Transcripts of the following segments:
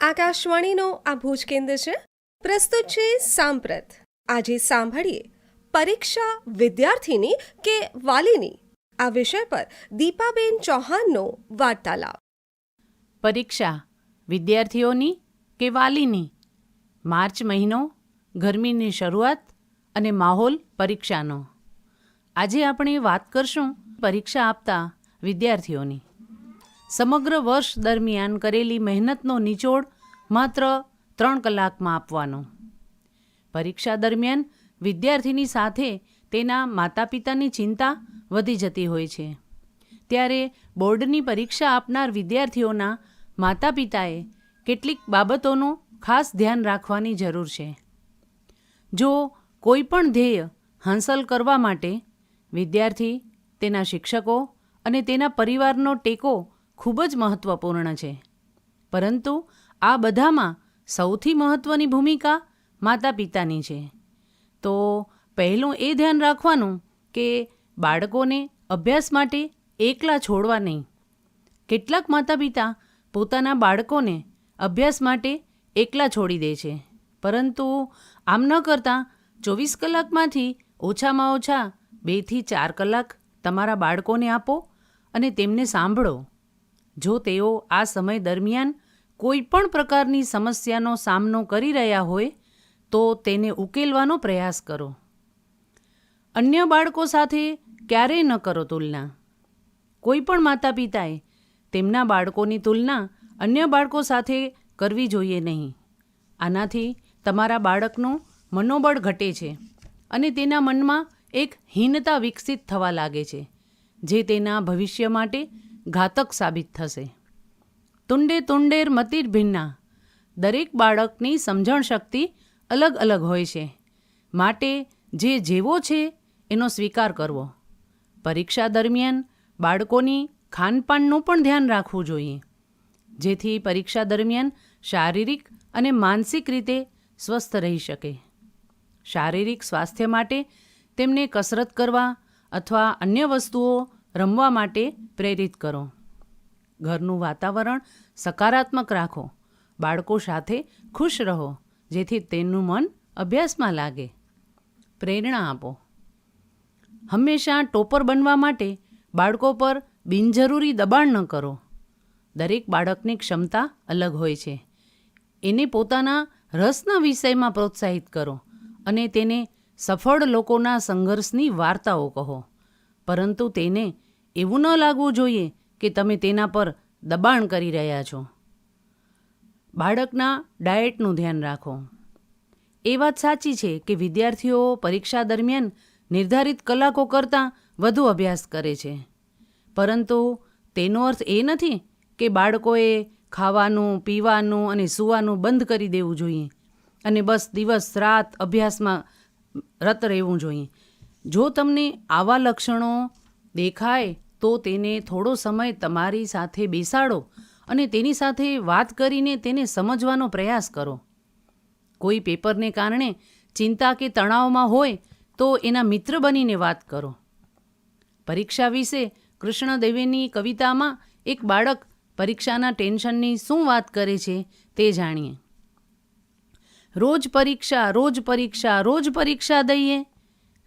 આકાશવાણીનો આ ભુજ કેન્દ્ર છે. પ્રસ્તુત છે સાંપ્રત. આજે સાંભળીએ પરીક્ષા વિદ્યાર્થીની કે વાલીની? આ વિષય પર દીપાબેન ચૌહાણનો વાર્તાલાપ. પરીક્ષા વિદ્યાર્થીઓની કે વાલીની? માર્ચ મહિનો, ગરમીની શરૂઆત અને માહોલ પરીક્ષાનો. આજે આપણે વાત કરશું પરીક્ષા આપતા વિદ્યાર્થીઓની. સમગ્ર વર્ષ દરમિયાન કરેલી મહેનતનો નિચોડ માત્ર ત્રણ કલાકમાં આપવાનો. પરીક્ષા દરમિયાન વિદ્યાર્થીની સાથે તેના માતા પિતાની ચિંતા વધી જતી હોય છે. ત્યારે બોર્ડની પરીક્ષા આપનાર વિદ્યાર્થીઓના માતા પિતાએ કેટલીક બાબતોનું ખાસ ધ્યાન રાખવાની જરૂર છે. જો કોઈ પણ ધ્યેય હાંસલ કરવા માટે વિદ્યાર્થી, તેના શિક્ષકો અને તેના પરિવારનો ટેકો ખૂબ જ મહત્ત્વપૂર્ણ છે. પરંતુ આ બધામાં સૌથી મહત્ત્વની ભૂમિકા માતા પિતાની છે. તો પહેલું એ ધ્યાન રાખવાનું કે બાળકોને અભ્યાસ માટે એકલા છોડવા નહીં. કેટલાક માતા પિતા પોતાના બાળકોને અભ્યાસ માટે એકલા છોડી દે છે. પરંતુ આમ ન કરતાં ચોવીસ કલાકમાંથી ઓછામાં ઓછા બેથી ચાર કલાક તમારા બાળકોને આપો અને તેમને સાંભળો. જો તેઓ આ સમય દરમિયાન કોઈ પણ પ્રકારની સમસ્યાનો સામનો કરી રહ્યા હોય, તો તેને ઉકેલવાનો પ્રયાસ કરો. અન્ય બાળકો સાથે ક્યારેય ન કરો તુલના. કોઈ પણ માતા પિતાએ તેમના બાળકોની તુલના અન્ય બાળકો સાથે કરવી જોઈએ નહીં. આનાથી તમારા બાળકનું મનોબળ ઘટે છે અને તેના મનમાં એક હીનતા વિકસિત થવા લાગે છે, જે તેના ભવિષ્ય માટે ઘાતક સાબિત થશે. તુંડે તુંડેર મતિર ભિન્ના. દરેક બાળકની સમજણ શક્તિ અલગ અલગ હોય છે. માટે જે જેવો છે, એનો સ્વીકાર કરવો. પરીક્ષા દરમિયાન બાળકોની ખાનપાનનું પણ ધ્યાન રાખવું જોઈએ. જેથી પરીક્ષા દરમિયાન શારીરિક અને માનસિક રીતે સ્વસ્થ રહી શકે. શારીરિક સ્વાસ્થ્ય માટે તેમને કસરત કરવા અથવા અન્ય વસ્તુઓ રમવા માટે પ્રેરિત કરો. ઘરનું વાતાવરણ સકારાત્મક રાખો. બાળકો સાથે ખુશ રહો, જેથી તેનું મન અભ્યાસમાં લાગે. પ્રેરણા આપો. હંમેશા ટોપર બનવા માટે બાળકો પર બિનજરૂરી દબાણ ન કરો. દરેક બાળકની ક્ષમતા અલગ હોય છે. એને પોતાના રસના વિષયમાં પ્રોત્સાહિત કરો અને તેને સફળ લોકોના સંઘર્ષની વાર્તાઓ કહો. પરંતુ તેને એવું ન લાગવું જોઈએ કે તમે તેના પર દબાણ કરી રહ્યા છો. બાળકના ડાયટનું ધ્યાન રાખો. એ વાત સાચી છે કે વિદ્યાર્થીઓ પરીક્ષા દરમિયાન નિર્ધારિત કલાકો કરતાં વધુ અભ્યાસ કરે છે. પરંતુ તેનો અર્થ એ નથી કે બાળકોએ ખાવાનું, પીવાનું અને સૂવાનું બંધ કરી દેવું જોઈએ અને બસ દિવસ, રાત અભ્યાસમાં રત રહેવું જોઈએ. જો તમને આવા લક્ષણો દેખાય તો તેને થોડો સમય તમારી સાથે બેસાડો અને તેની સાથે વાત કરીને તેને સમજવાનો પ્રયાસ કરો. કોઈ પેપરને કારણે ચિંતા કે તણાવમાં હોય તો એના મિત્ર બનીને વાત કરો. પરીક્ષા વિશે કૃષ્ણદેવીની કવિતામાં એક બાળક પરીક્ષાના ટેન્શનની શું વાત કરે છે તે જાણીએ. રોજ પરીક્ષા રોજ પરીક્ષા રોજ પરીક્ષા દઈએ.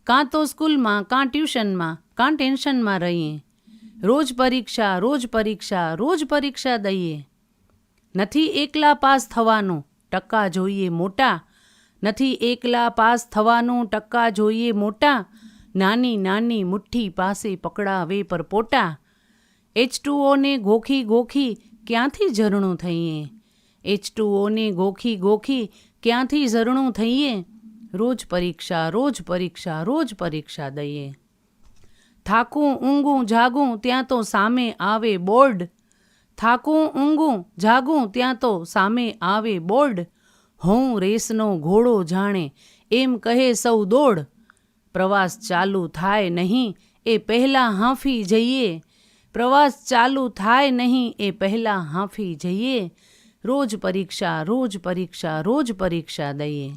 કાં તો સ્કૂલમાં, કાં ટ્યુશનમાં, કાં ટેન્શનમાં રહીએ. રોજ પરીક્ષા રોજ પરીક્ષા રોજ પરીક્ષા દઈએ. નથી એકલા પાસ થવાનું ટકા જોઈએ મોટા. નથી એકલા પાસ થવાનું ટકા જોઈએ મોટા. નાની નાની મુઠ્ઠી પાસે પકડાવે પર પોટા. એચ ટુઓને ગોખી ગોખી ક્યાંથી ઝરણું થઈએ? એચ ટુઓને ગોખી ગોખી ક્યાંથી ઝરણું થઈએ? રોજ પરીક્ષા રોજ પરીક્ષા રોજ પરીક્ષા દઈએ. થાકું ઊંઘું જાગું ત્યાં તો સામે આવે બોર્ડ. થાકું ઊંઘું જાગું ત્યાં તો સામે આવે બોર્ડ. હું રેસનો ઘોડો જાણે, એમ કહે સૌ દોડ. પ્રવાસ ચાલુ થાય નહીં, એ પહેલાં હાંફી જઈએ. પ્રવાસ ચાલુ થાય નહીં, એ પહેલાં હાંફી જઈએ. રોજ પરીક્ષા રોજ પરીક્ષા રોજ પરીક્ષા દઈએ.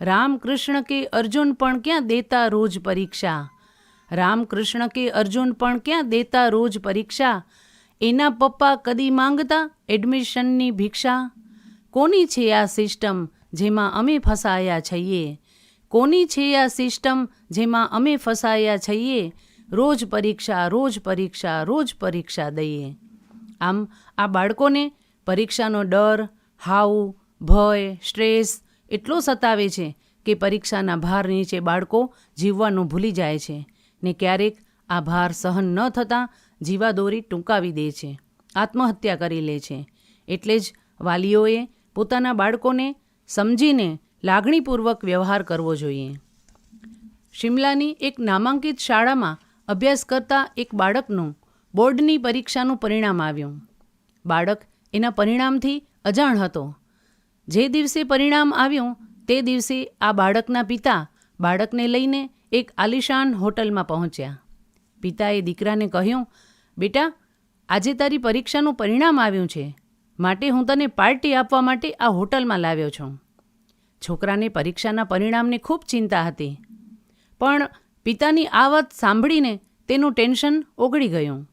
રામકૃષ્ણ કે અર્જુન પણ ક્યાં દેતા રોજ પરીક્ષા? રામકૃષ્ણ કે અર્જુન પણ ક્યાં દેતા રોજ પરીક્ષા? એના પપ્પા કદી માંગતા એડમિશનની ભિક્ષા? કોની છે આ સિસ્ટમ જેમાં અમે ફસાયા છીએ કોની છે આ સિસ્ટમ જેમાં અમે ફસાયા છીએ રોજ પરીક્ષા રોજ પરીક્ષા રોજ પરીક્ષા દઈએ. આમ આ બાળકોને પરીક્ષાનો ડર હાવ ભય, સ્ટ્રેસ એટલો સતાવે છે કે પરીક્ષાના ભાર નીચે બાળકો જીવવાનું ભૂલી જાય છે. ને ક્યારેક આ ભાર સહન ન થતાં જીવાદોરી ટૂંકાવી દે છે, આત્મહત્યા કરી લે છે. એટલે જ વાલીઓએ પોતાના બાળકોને સમજીને લાગણીપૂર્વક વ્યવહાર કરવો જોઈએ. શિમલાની એક નામાંકિત શાળામાં અભ્યાસ કરતા એક બાળકનું બોર્ડની પરીક્ષાનું પરિણામ આવ્યું. બાળક એના પરિણામથી અજાણ હતો. જે દિવસે પરિણામ આવ્યું, તે દિવસે આ બાળકના પિતા બાળકને લઈને એક આલિશાન હોટલમાં પહોંચ્યા. પિતાએ દીકરાને કહ્યું, બેટા, આજે તારી પરીક્ષાનું પરિણામ આવ્યું છે. માટે હું તને પાર્ટી આપવા માટે આ હોટલમાં લાવ્યો છું. છોકરાને પરીક્ષાના પરિણામની ખૂબ ચિંતા હતી. પણ પિતાની આ વાત સાંભળીને તેનું ટેન્શન ઓગળી ગયું.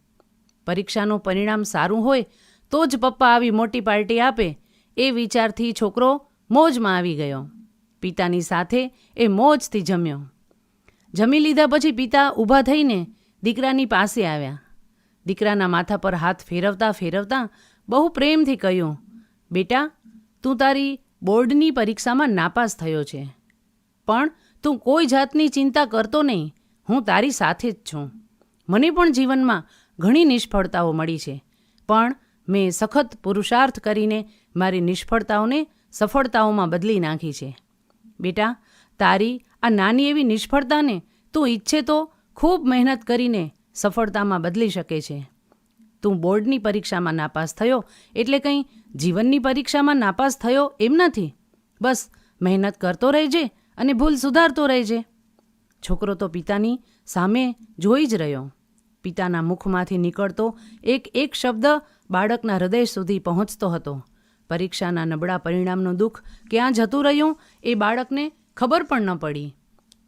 પરીક્ષાનું પરિણામ સારું હોય તો જ પપ્પા આવી મોટી પાર્ટી આપે. એ વિચારથી છોકરો મોજમાં આવી ગયો. પિતાની સાથે એ મોજથી જમ્યો. જમી લીધા પછી પિતા ઊભા થઈને દીકરાની પાસે આવ્યા. દીકરાના માથા પર હાથ ફેરવતા ફેરવતા બહુ પ્રેમથી કહ્યું, બેટા, તું તારી બોર્ડની પરીક્ષામાં નાપાસ થયો છે. પણ તું કોઈ જાતની ચિંતા કરતો નહીં, હું તારી સાથે જ છું. મને પણ જીવનમાં ઘણી નિષ્ફળતાઓ મળી છે. પણ મેં સખત પુરુષાર્થ કરીને મારી નિષ્ફળતાઓને સફળતાઓમાં બદલી નાખી છે. બેટા, તારી આ નાની એવી નિષ્ફળતાને તું ઈચ્છે તો ખૂબ મહેનત કરીને સફળતામાં બદલી શકે છે. તું બોર્ડની પરીક્ષામાં નાપાસ થયો એટલે કંઈ જીવનની પરીક્ષામાં નાપાસ થયો એમ નથી. બસ, મહેનત કરતો રહેજે અને ભૂલ સુધારતો રહેજે. છોકરો તો પિતાની સામે જોઈ જ રહ્યો. પિતાના મુખમાંથી નીકળતો એક એક શબ્દ બાળકના હૃદય સુધી પહોંચતો હતો. પરીક્ષાના નબળા પરિણામનું દુઃખ ક્યાં જતું રહ્યું એ બાળકને ખબર પણ ન પડી.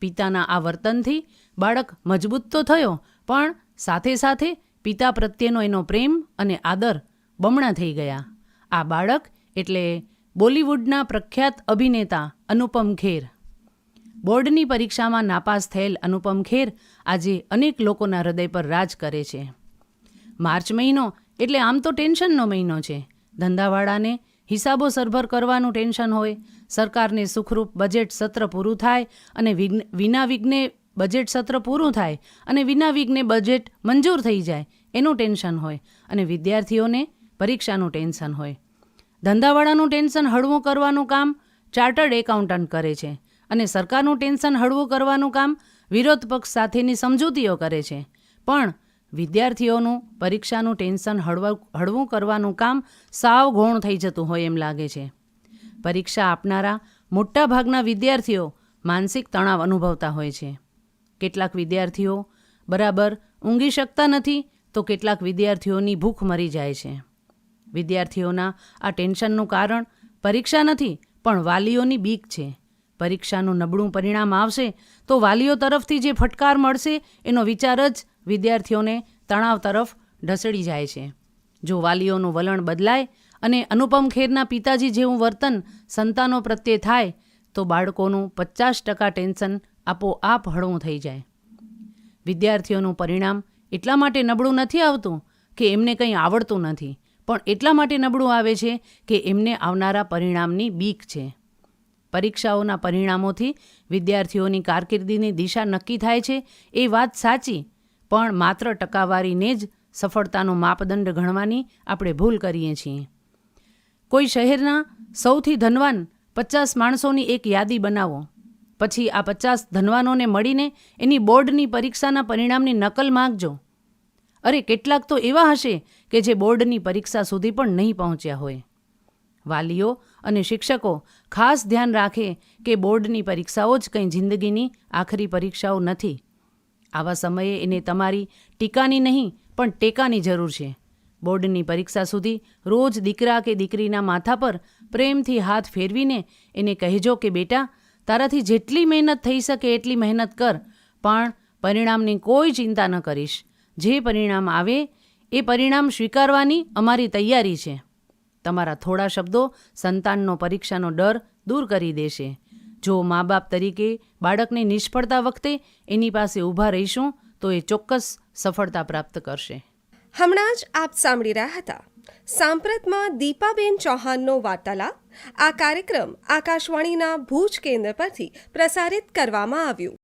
પિતાના આ વર્તનથી બાળક મજબૂત તો થયો, પણ સાથે સાથે પિતા પ્રત્યેનો એનો પ્રેમ અને આદર બમણા થઈ ગયા. આ બાળક એટલે બોલિવૂડના પ્રખ્યાત અભિનેતા અનુપમ ખેર. બોર્ડની પરીક્ષામાં નાપાસ થયેલ અનુપમ ખેર આજે અનેક લોકોના હૃદય પર રાજ કરે છે. માર્ચ મહિનો એટલે આમ તો ટેન્શનનો મહિનો છે. ધંધાવાળાને હિસાબો સરભર કરવાનું ટેન્શન હોય, સરકારને સુખરૂપ બજેટ સત્ર પૂરું થાય અને વિના વિઘ્ને બજેટ સત્ર પૂરું થાય અને વિના વિઘ્ને બજેટ મંજૂર થઈ જાય, એનું ટેન્શન હોય અને વિદ્યાર્થીઓને પરીક્ષાનું ટેન્શન હોય. ધંધાવાળાનું ટેન્શન હળવું કરવાનું કામ ચાર્ટર્ડ એકાઉન્ટન્ટ કરે છે અને સરકારનું ટેન્શન હળવું કરવાનું કામ વિરોધ પક્ષ સાથેની સમજૂતીઓ કરે છે. પણ વિદ્યાર્થીઓનું પરીક્ષાનું ટેન્શન હળવું હળવું કરવાનું કામ સાવ ગૌણ થઈ જતું હોય એમ લાગે છે. પરીક્ષા આપનારા મોટાભાગના વિદ્યાર્થીઓ માનસિક તણાવ અનુભવતા હોય છે. કેટલાક વિદ્યાર્થીઓ બરાબર ઊંઘી શકતા નથી તો કેટલાક વિદ્યાર્થીઓની ભૂખ મરી જાય છે. વિદ્યાર્થીઓના આ ટેન્શનનું કારણ પરીક્ષા નથી, પણ વાલીઓની બીક છે. પરીક્ષાનું નબળું પરિણામ આવશે તો વાલીઓ તરફથી જે ફટકાર મળશે એનો વિચાર જ વિદ્યાર્થીઓને તણાવ તરફ ઢસડી જાય છે. જો વાલીઓનું વલણ બદલાય અને અનુપમ ખેરના પિતાજી જેવું વર્તન સંતાનો પ્રત્યે થાય, તો બાળકોનું પચાસ ટકા ટેન્શન આપોઆપ હળવું થઈ જાય. વિદ્યાર્થીઓનું પરિણામ એટલા માટે નબળું નથી આવતું કે એમને કંઈ આવડતું નથી, પણ એટલા માટે નબળું આવે છે કે એમને આવનારા પરિણામની બીક છે. પરીક્ષાઓના પરિણામોથી વિદ્યાર્થીઓની કારકિર્દીની દિશા નક્કી થાય છે, એ વાત સાચી પણ માત્ર ટકાવારીને જ સફળતાનો માપદંડ ગણવાની આપણે ભૂલ કરીએ છીએ. કોઈ શહેરના સૌથી ધનવાન પચાસ માણસોની એક યાદી બનાવો. પછી આ પચાસ ધનવાનોને મળીને એની બોર્ડની પરીક્ષાના પરિણામની નકલ માગજો. અરે, કેટલાક તો એવા હશે કે જે બોર્ડની પરીક્ષા સુધી પણ નહીં પહોંચ્યા હોય. વાલીઓ અને શિક્ષકો ખાસ ધ્યાન રાખે કે બોર્ડની પરીક્ષાઓ જ કંઈ જિંદગીની આખરી પરીક્ષાઓ નથી. આવા સમયે એને તમારી ટીકાની નહીં, પણ ટેકાની જરૂર છે. બોર્ડની પરીક્ષા સુધી રોજ દીકરા કે દીકરીના માથા પર પ્રેમથી હાથ ફેરવીને એને કહેજો કે, બેટા, તારાથી જેટલી મહેનત થઈ શકે એટલી મહેનત કર, પણ પરિણામની કોઈ ચિંતા ન કરીશ. જે પરિણામ આવે, એ પરિણામ સ્વીકારવાની અમારી તૈયારી છે. તમારા થોડા શબ્દો સંતાનનો પરીક્ષાનો ડર દૂર કરી દેશે. જો મા બાપ તરીકે બાળકની નિષ્ફળતા વખતે એની પાસે ઊભા રહીશું, તો એ ચોક્કસ સફળતા પ્રાપ્ત કરશે. હમણાં જ આપ સાંભળી રહ્યા હતા. સાંપ્રતમાં દીપાબેન ચૌહાણનો વાર્તાલાપ આ કાર્યક્રમ આકાશવાણીના ભુજ કેન્દ્ર પરથી પ્રસારિત કરવામાં આવ્યું.